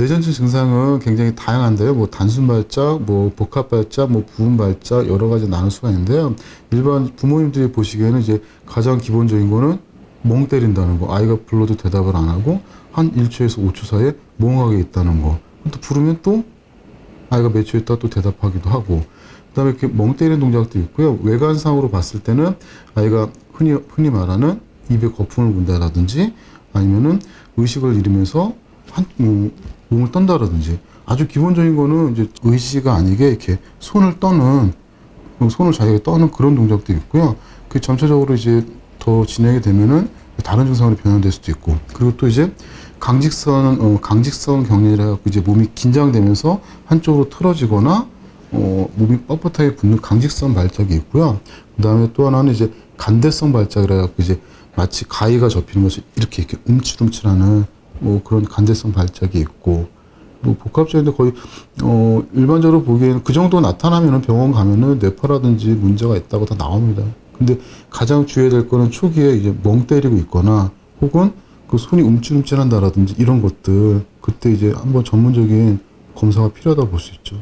뇌전증 증상은 굉장히 다양한데요. 뭐 단순 발작, 뭐 복합 발작, 뭐 부분 발작 여러 가지 나눌 수가 있는데요. 일반 부모님들이 보시기에는 이제 가장 기본적인 거는 멍 때린다는 거. 아이가 불러도 대답을 안 하고 한 1초에서 5초 사이에 멍하게 있다는 거. 또 부르면 또 아이가 몇 초 있다 또 대답하기도 하고 그다음에 이렇게 멍 때리는 동작도 있고요. 외관상으로 봤을 때는 아이가 흔히 흔히 말하는 입에 거품을 분다라든지 아니면은 의식을 잃으면서 한 음, 몸을 떤다라든지 아주 기본적인 거는 이제 의지가 아니게 이렇게 손을 떠는 어, 손을 자기가 떠는 그런 동작도 있고요. 그 점차적으로 이제 더 진행이 되면은 다른 증상으로 변환될 수도 있고 그리고 또 이제 강직성 어, 강직성 경련이라 갖고 이제 몸이 긴장되면서 한쪽으로 틀어지거나 어, 몸이 뻣뻣하게 붙는 강직성 발작이 있고요. 그다음에 또 하나는 이제 간대성 발작이라 갖고 이제 마치 가위가 접히는 것을 이렇게 이렇게 움찔움찔하는 뭐 그런 간대성 발작이 있고 뭐 복합적인데 거의 어 일반적으로 보기에는 그 정도 나타나면은 병원 가면은 뇌파라든지 문제가 있다고 다 나옵니다. 근데 가장 주의해야 될 거는 초기에 이제 멍 때리고 있거나 혹은 그 손이 움찔움찔한다라든지 이런 것들 그때 이제 한번 전문적인 검사가 필요하다고 볼 수 있죠.